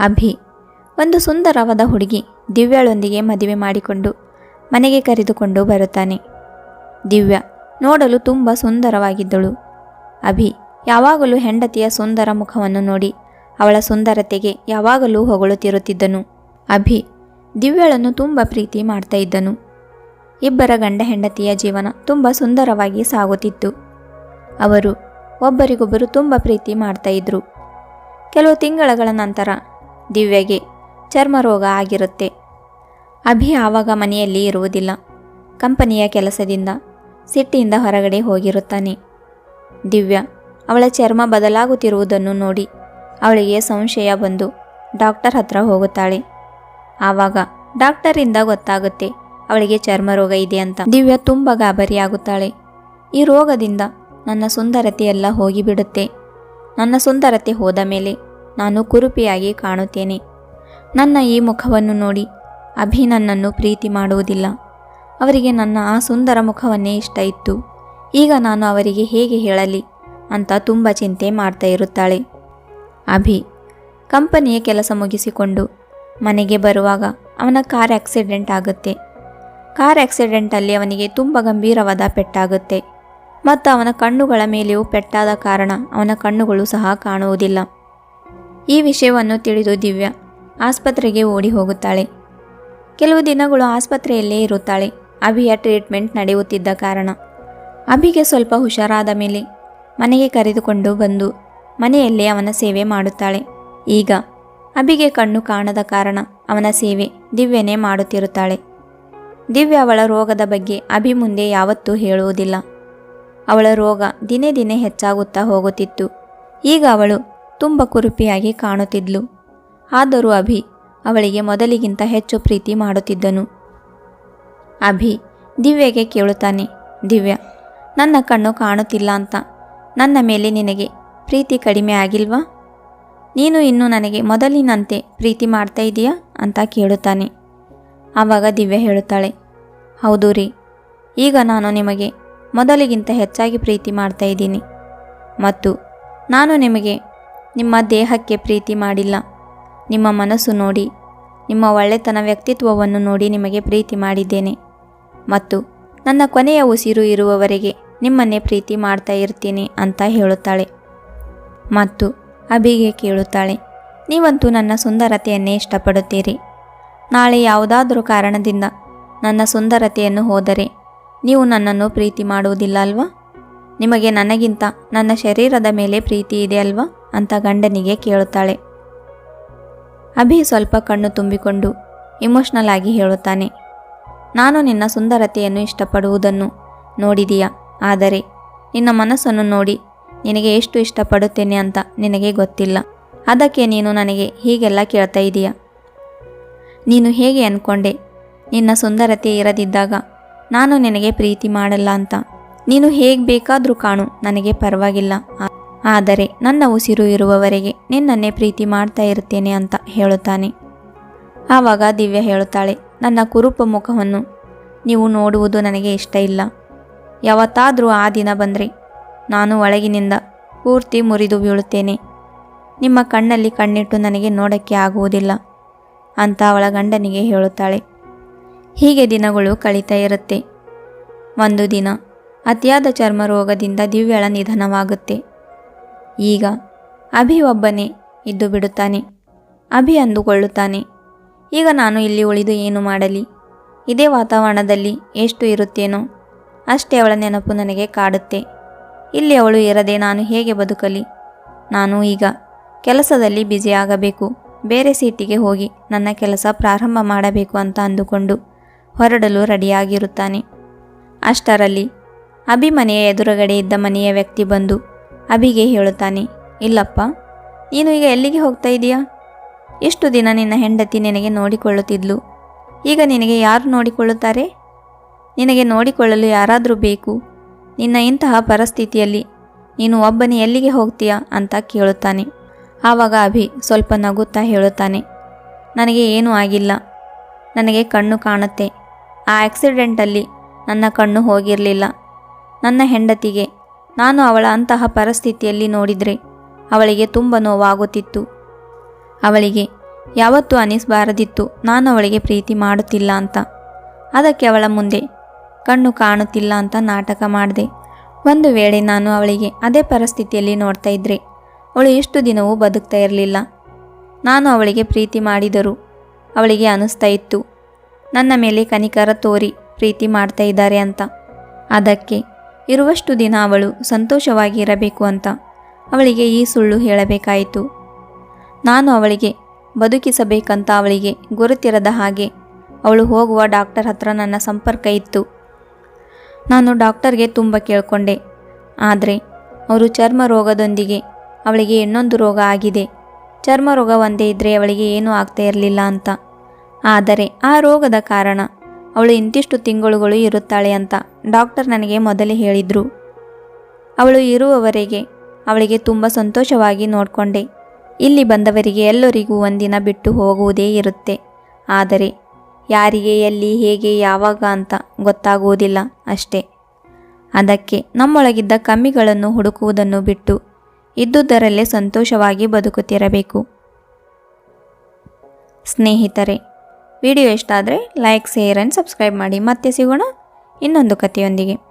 ಅಭಿ. ಒಂದು ಸುಂದರವಾದ ಹುಡುಗಿ ದಿವ್ಯಾಳೊಂದಿಗೆ ಮದುವೆ ಮಾಡಿಕೊಂಡು ಮನೆಗೆ ಕರೆದುಕೊಂಡು ಬರುತ್ತಾನೆ. ದಿವ್ಯ ನೋಡಲು ತುಂಬ ಸುಂದರವಾಗಿದ್ದಳು. ಅಭಿ, ಯಾವಾಗಲೂ ಹೆಂಡತಿಯ ಸುಂದರ ಮುಖವನ್ನು ನೋಡಿ ಅವಳ ಸುಂದರತೆಗೆ ಯಾವಾಗಲೂ ಹೊಗಳುತ್ತಿರುತ್ತಿದ್ದನು. ಅಭಿ, ದಿವ್ಯಳನ್ನು ತುಂಬ ಪ್ರೀತಿ ಮಾಡ್ತಾ ಇದ್ದನು. ಇಬ್ಬರ ಗಂಡ ಹೆಂಡತಿಯ ಜೀವನ ತುಂಬ ಸುಂದರವಾಗಿ ಸಾಗುತ್ತಿತ್ತು. ಅವರು ಒಬ್ಬರಿಗೊಬ್ಬರು ತುಂಬ ಪ್ರೀತಿ ಮಾಡ್ತಾ ಕೆಲವು ತಿಂಗಳ ನಂತರ ದಿವ್ಯಗೆ ಚರ್ಮ ರೋಗ ಆಗಿರುತ್ತೆ. ಅಭಿ ಆವಾಗ ಮನೆಯಲ್ಲಿ ಇರುವುದಿಲ್ಲ. ಕಂಪನಿಯ ಕೆಲಸದಿಂದ ಸಿಟ್ಟಿಯಿಂದ ಹೊರಗಡೆ ಹೋಗಿರುತ್ತಾನೆ. ದಿವ್ಯ, ಅವಳ ಚರ್ಮ ಬದಲಾಗುತ್ತಿರುವುದನ್ನು ನೋಡಿ ಅವಳಿಗೆ ಸಂಶಯ ಬಂದು ಡಾಕ್ಟರ್ ಹತ್ರ ಹೋಗುತ್ತಾಳೆ. ಆವಾಗ ಡಾಕ್ಟರಿಂದ ಗೊತ್ತಾಗುತ್ತೆ ಅವಳಿಗೆ ಚರ್ಮ ರೋಗ ಇದೆ ಅಂತ. ದಿವ್ಯ ತುಂಬ ಗಾಬರಿಯಾಗುತ್ತಾಳೆ. ಈ ರೋಗದಿಂದ ನನ್ನ ಸುಂದರತೆ ಎಲ್ಲ ಹೋಗಿಬಿಡುತ್ತೆ. ನನ್ನ ಸುಂದರತೆ ಹೋದ ಮೇಲೆ ನಾನು ಕುರುಪಿಯಾಗಿ ಕಾಣುತ್ತೇನೆ. ನನ್ನ ಈ ಮುಖವನ್ನು ನೋಡಿ ಅಭಿ ನನ್ನನ್ನು ಪ್ರೀತಿ ಮಾಡುವುದಿಲ್ಲ. ಅವರಿಗೆ ನನ್ನ ಆ ಸುಂದರ ಮುಖವನ್ನೇ ಇಷ್ಟ ಇತ್ತು. ಈಗ ನಾನು ಅವರಿಗೆ ಹೇಗೆ ಹೇಳಲಿ ಅಂತ ತುಂಬ ಚಿಂತೆ ಮಾಡ್ತಾ ಇರುತ್ತಾಳೆ. ಅಭಿ, ಕಂಪನಿಯ ಕೆಲಸ ಮುಗಿಸಿಕೊಂಡು ಮನೆಗೆ ಬರುವಾಗ ಅವನ ಕಾರ್ ಆಕ್ಸಿಡೆಂಟ್ ಆಗುತ್ತೆ. ಕಾರ್ ಆಕ್ಸಿಡೆಂಟಲ್ಲಿ ಅವನಿಗೆ ತುಂಬ ಗಂಭೀರವಾದ ಪೆಟ್ಟಾಗುತ್ತೆ. ಮತ್ತು ಅವನ ಕಣ್ಣುಗಳ ಮೇಲೆಯೂ ಪೆಟ್ಟಾದ ಕಾರಣ ಅವನ ಕಣ್ಣುಗಳು ಸಹ ಕಾಣುವುದಿಲ್ಲ. ಈ ವಿಷಯವನ್ನು ತಿಳಿದು ದಿವ್ಯ ಆಸ್ಪತ್ರೆಗೆ ಓಡಿ ಹೋಗುತ್ತಾಳೆ. ಕೆಲವು ದಿನಗಳು ಆಸ್ಪತ್ರೆಯಲ್ಲೇ ಇರುತ್ತಾಳೆ. ಅಭಿಯ ಟ್ರೀಟ್ಮೆಂಟ್ ನಡೆಯುತ್ತಿದ್ದ ಕಾರಣ. ಅಭಿಗೆ ಸ್ವಲ್ಪ ಹುಷಾರಾದ ಮೇಲೆ ಮನೆಗೆ ಕರೆದುಕೊಂಡು ಬಂದು ಮನೆಯಲ್ಲೇ ಅವನ ಸೇವೆ ಮಾಡುತ್ತಾಳೆ. ಈಗ ಅಭಿಗೆ ಕಣ್ಣು ಕಾಣದ ಕಾರಣ ಅವನ ಸೇವೆ ದಿವ್ಯನೇ ಮಾಡುತ್ತಿರುತ್ತಾಳೆ. ದಿವ್ಯ ಅವಳ ರೋಗದ ಬಗ್ಗೆ ಅಭಿ ಮುಂದೆ ಯಾವತ್ತೂ ಹೇಳುವುದಿಲ್ಲ. ಅವಳ ರೋಗ ದಿನೇ ದಿನೇ ಹೆಚ್ಚಾಗುತ್ತಾ ಹೋಗುತ್ತಿತ್ತು. ಈಗ ಅವಳು ತುಂಬ ಕುರುಪಿಯಾಗಿ ಕಾಣುತ್ತಿದ್ಲು. ಆದರೂ ಅಭಿ ಅವಳಿಗೆ ಮೊದಲಿಗಿಂತ ಹೆಚ್ಚು ಪ್ರೀತಿ ಮಾಡುತ್ತಿದ್ದನು. ಅಭಿ, ದಿವ್ಯಗೆ ಕೇಳುತ್ತಾನೆ, ದಿವ್ಯ, ನನ್ನ ಕಣ್ಣು ಕಾಣುತ್ತಿಲ್ಲ ಅಂತ. ನನ್ನ ಮೇಲೆ ನಿನಗೆ ಪ್ರೀತಿ ಕಡಿಮೆ ಆಗಿಲ್ವಾ? ನೀನು ಇನ್ನು ನನಗೆ ಮೊದಲಿನಂತೆ ಪ್ರೀತಿ ಮಾಡ್ತಾ ಇದೀಯಾ ಅಂತ ಕೇಳುತ್ತಾನೆ. ಆವಾಗ ದಿವ್ಯ ಹೇಳುತ್ತಾಳೆ, ಹೌದು ರೀ, ಈಗ ನಾನು ನಿಮಗೆ ಮೊದಲಿಗಿಂತ ಹೆಚ್ಚಾಗಿ ಪ್ರೀತಿ ಮಾಡ್ತಾ ಇದ್ದೀನಿ. ಮತ್ತು ನಾನು ನಿಮಗೆ ನಿಮ್ಮ ದೇಹಕ್ಕೆ ಪ್ರೀತಿ ಮಾಡಿಲ್ಲ. ನಿಮ್ಮ ಮನಸ್ಸು ನೋಡಿ, ನಿಮ್ಮ ಒಳ್ಳೆತನ ವ್ಯಕ್ತಿತ್ವವನ್ನು ನೋಡಿ ನಿಮಗೆ ಪ್ರೀತಿ ಮಾಡಿದ್ದೇನೆ. ಮತ್ತು ನನ್ನ ಕೊನೆಯ ಉಸಿರು ಇರುವವರೆಗೆ ನಿಮ್ಮನ್ನೇ ಪ್ರೀತಿ ಮಾಡ್ತಾ ಇರ್ತೀನಿ ಅಂತ ಹೇಳುತ್ತಾಳೆ. ಮತ್ತು ಅಭಿಗೆ ಕೇಳುತ್ತಾಳೆ, ನೀವಂತೂ ನನ್ನ ಸುಂದರತೆಯನ್ನೇ ಇಷ್ಟಪಡುತ್ತೀರಿ. ನಾಳೆ ಯಾವುದಾದರೂ ಕಾರಣದಿಂದ ನನ್ನ ಸುಂದರತೆಯನ್ನು ಹೋದರೆ ನೀವು ನನ್ನನ್ನು ಪ್ರೀತಿ ಮಾಡುವುದಿಲ್ಲ ಅಲ್ವಾ? ನಿಮಗೆ ನನಗಿಂತ ನನ್ನ ಶರೀರದ ಮೇಲೆ ಪ್ರೀತಿ ಇದೆ ಅಲ್ವಾ? ಅಂತ ಗಂಡನಿಗೆ ಕೇಳುತ್ತಾಳೆ. ಅಭಿ ಸ್ವಲ್ಪ ಕಣ್ಣು ತುಂಬಿಕೊಂಡು ಇಮೋಷ್ನಲ್ ಆಗಿ ಹೇಳುತ್ತಾನೆ. ನಾನು ನಿನ್ನ ಸುಂದರತೆಯನ್ನು ಇಷ್ಟಪಡುವುದನ್ನು ನೋಡಿದೀಯಾ? ಆದರೆ ನಿನ್ನ ಮನಸ್ಸನ್ನು ನೋಡಿ ನಿನಗೆ ಎಷ್ಟು ಇಷ್ಟಪಡುತ್ತೇನೆ ಅಂತ ನಿನಗೆ ಗೊತ್ತಿಲ್ಲ. ಅದಕ್ಕೆ ನೀನು ನನಗೆ ಹೀಗೆಲ್ಲ ಕೇಳ್ತಾ ಇದೀಯಾ? ನೀನು ಹೇಗೆ ಅಂದ್ಕೊಂಡೆ ನಿನ್ನ ಸುಂದರತೆ ಇರದಿದ್ದಾಗ ನಾನು ನಿನಗೆ ಪ್ರೀತಿ ಮಾಡಲ್ಲ ಅಂತ. ನೀನು ಹೇಗೆ ಬೇಕಾದರೂ ಕಾಣು, ನನಗೆ ಪರವಾಗಿಲ್ಲ. ಆದರೆ ನನ್ನ ಉಸಿರು ಇರುವವರೆಗೆ ನಿನ್ನನ್ನೇ ಪ್ರೀತಿ ಮಾಡ್ತಾ ಇರ್ತೇನೆ ಅಂತ ಹೇಳುತ್ತಾನೆ. ಆವಾಗ ದಿವ್ಯ ಹೇಳುತ್ತಾಳೆ, ನನ್ನ ಕುರುಪ ಮುಖವನ್ನು ನೀವು ನೋಡುವುದು ನನಗೆ ಇಷ್ಟ ಇಲ್ಲ. ಯಾವತ್ತಾದರೂ ಆ ದಿನ ಬಂದರೆ ನಾನು ಒಳಗಿನಿಂದ ಪೂರ್ತಿ ಮುರಿದು ಬೀಳುತ್ತೇನೆ. ನಿಮ್ಮ ಕಣ್ಣಲ್ಲಿ ಕಣ್ಣಿಟ್ಟು ನನಗೆ ನೋಡಕ್ಕೆ ಆಗುವುದಿಲ್ಲ ಅಂತ ಅವಳ ಗಂಡನಿಗೆ ಹೇಳುತ್ತಾಳೆ. ಹೀಗೆ ದಿನಗಳು ಕಳೀತಾ ಇರುತ್ತೆ. ಒಂದು ದಿನ ಅತಿಯಾದ ಚರ್ಮ ರೋಗದಿಂದ ದಿವ್ಯಳ ನಿಧನವಾಗುತ್ತೆ. ಈಗ ಅಭಿ ಒಬ್ಬನೇ ಇದ್ದು ಬಿಡುತ್ತಾನೆ. ಅಭಿ ಅಂದುಕೊಳ್ಳುತ್ತಾನೆ. ಈಗ ನಾನು ಇಲ್ಲಿ ಉಳಿದು ಏನು ಮಾಡಲಿ? ಇದೇ ವಾತಾವರಣದಲ್ಲಿ ಎಷ್ಟು ಇರುತ್ತೇನೋ ಅಷ್ಟೇ ಅವಳ ನೆನಪು ನನಗೆ ಕಾಡುತ್ತೆ. ಇಲ್ಲಿ ಅವಳು ಇರದೆ ನಾನು ಹೇಗೆ ಬದುಕಲಿ? ನಾನು ಈಗ ಕೆಲಸದಲ್ಲಿ ಬ್ಯುಸಿಯಾಗಬೇಕು ಬೇರೆ ಸೀಟಿಗೆ ಹೋಗಿ ನನ್ನ ಕೆಲಸ ಪ್ರಾರಂಭ ಮಾಡಬೇಕು ಅಂತ ಅಂದುಕೊಂಡು ಹೊರಡಲು ರೆಡಿಯಾಗಿರುತ್ತಾನೆ. ಅಷ್ಟರಲ್ಲಿ ಅಭಿ ಮನೆಯ ಎದುರುಗಡೆ ಇದ್ದ ಮನೆಯ ವ್ಯಕ್ತಿ ಬಂದು ಅಭಿಗೆ ಹೇಳುತ್ತಾನೆ, ಇಲ್ಲಪ್ಪ, ನೀನು ಈಗ ಎಲ್ಲಿಗೆ ಹೋಗ್ತಾ ಇದೀಯಾ? ಎಷ್ಟು ದಿನ ನಿನ್ನ ಹೆಂಡತಿ ನಿನಗೆ ನೋಡಿಕೊಳ್ಳುತ್ತಿದ್ಲು? ಈಗ ನಿನಗೆ ಯಾರು ನೋಡಿಕೊಳ್ಳುತ್ತಾರೆ? ನಿನಗೆ ನೋಡಿಕೊಳ್ಳಲು ಯಾರಾದರೂ ಬೇಕು? ನಿನ್ನ ಇಂತಹ ಪರಿಸ್ಥಿತಿಯಲ್ಲಿ ನೀನು ಒಬ್ಬನೇ ಎಲ್ಲಿಗೆ ಹೋಗ್ತೀಯಾ? ಅಂತ ಕೇಳುತ್ತಾನೆ. ಆವಾಗ ಅಭಿ ಸ್ವಲ್ಪ ನಗುತ್ತಾ ಹೇಳುತ್ತಾನೆ, ನನಗೆ ಏನೂ ಆಗಿಲ್ಲ. ನನಗೆ ಕಣ್ಣು ಕಾಣುತ್ತೆ. ಆ ಆಕ್ಸಿಡೆಂಟಲ್ಲಿ ನನ್ನ ಕಣ್ಣು ಹೋಗಿರಲಿಲ್ಲ. ನನ್ನ ಹೆಂಡತಿಗೆ ನಾನು ಅವಳ ಅಂತಹ ಪರಿಸ್ಥಿತಿಯಲ್ಲಿ ನೋಡಿದರೆ ಅವಳಿಗೆ ತುಂಬ ನೋವಾಗುತ್ತಿತ್ತು. ಅವಳಿಗೆ, ಯಾವತ್ತೂ ಅನಿಸಬಾರದಿತ್ತು ನಾನು ಅವಳಿಗೆ ಪ್ರೀತಿ ಮಾಡುತ್ತಿಲ್ಲ ಅಂತ. ಅದಕ್ಕೆ ಅವಳ ಮುಂದೆ, ಕಣ್ಣು ಕಾಣುತ್ತಿಲ್ಲ ಅಂತ ನಾಟಕ ಮಾಡಿದೆ. ಒಂದು ವೇಳೆ ನಾನು ಅವಳಿಗೆ ಅದೇ ಪರಿಸ್ಥಿತಿಯಲ್ಲಿ ನೋಡ್ತಾ ಇದ್ದರೆ ಅವಳು ಇಷ್ಟು ದಿನವೂ ಬದುಕ್ತಾ ಇರಲಿಲ್ಲ. ನಾನು ಅವಳಿಗೆ ಪ್ರೀತಿ ಮಾಡಿದರು ಅವಳಿಗೆ ಅನಿಸ್ತಾ ಇತ್ತು. ನನ್ನ ಮೇಲೆ ಕನಿಕರ ತೋರಿ ಪ್ರೀತಿ ಮಾಡ್ತಾ ಇದ್ದಾರೆ ಅಂತ. ಅದಕ್ಕೆ ಇರುವಷ್ಟು ದಿನ ಅವಳು ಸಂತೋಷವಾಗಿ ಇರಬೇಕು ಅಂತ ಅವಳಿಗೆ ಈ ಸುಳ್ಳು ಹೇಳಬೇಕಾಯಿತು. ನಾನು ಅವಳಿಗೆ ಬದುಕಿಸಬೇಕಂತ ಅವಳಿಗೆ ಗುರುತಿರದ ಹಾಗೆ ಅವಳು ಹೋಗುವ ಡಾಕ್ಟರ್ ಹತ್ರ ನನ್ನ ಸಂಪರ್ಕ ಇತ್ತು. ನಾನು ಡಾಕ್ಟರ್ಗೆ ತುಂಬ ಕೇಳಿಕೊಂಡೆ. ಆದರೆ ಅವರು ಚರ್ಮ ರೋಗದೊಂದಿಗೆ ಅವಳಿಗೆ ಇನ್ನೊಂದು ರೋಗ ಆಗಿದೆ. ಚರ್ಮ ರೋಗ ಒಂದೇ ಇದ್ದರೆ ಅವಳಿಗೆ ಏನೂ ಆಗ್ತಾ ಇರಲಿಲ್ಲ ಅಂತ. ಆದರೆ ಆ ರೋಗದ ಕಾರಣ ಅವಳು ಇಂತಿಷ್ಟು ತಿಂಗಳುಗಳು ಇರುತ್ತಾಳೆ ಅಂತ ಡಾಕ್ಟರ್ ನನಗೆ ಮೊದಲೇ ಹೇಳಿದರು. ಅವಳು ಇರುವವರೆಗೆ ಅವಳಿಗೆ ತುಂಬ ಸಂತೋಷವಾಗಿ ನೋಡಿಕೊಂಡೆ. ಇಲ್ಲಿ ಬಂದವರಿಗೆ ಎಲ್ಲರಿಗೂ ಒಂದಿನ ಬಿಟ್ಟು ಹೋಗುವುದೇ ಇರುತ್ತೆ. ಆದರೆ ಯಾರಿಗೆ, ಎಲ್ಲಿ, ಹೇಗೆ, ಯಾವಾಗ ಅಂತ ಗೊತ್ತಾಗುವುದಿಲ್ಲ ಅಷ್ಟೇ. ಅದಕ್ಕೆ ನಮ್ಮೊಳಗಿದ್ದ ಕಮ್ಮಿಗಳನ್ನು ಹುಡುಕುವುದನ್ನು ಬಿಟ್ಟು ಇದ್ದುದರಲ್ಲೇ ಸಂತೋಷವಾಗಿ ಬದುಕುತ್ತಿರಬೇಕು. ಸ್ನೇಹಿತರೆ ವಿಡಿಯೋ ಇಷ್ಟ ಆದರೆ ಲೈಕ್ ಶೇರ್ ಆ್ಯಂಡ್ ಸಬ್ಸ್ಕ್ರೈಬ್ ಮಾಡಿ. ಮತ್ತೆ ಸಿಗೋಣ ಇನ್ನೊಂದು ಕಥೆಯೊಂದಿಗೆ.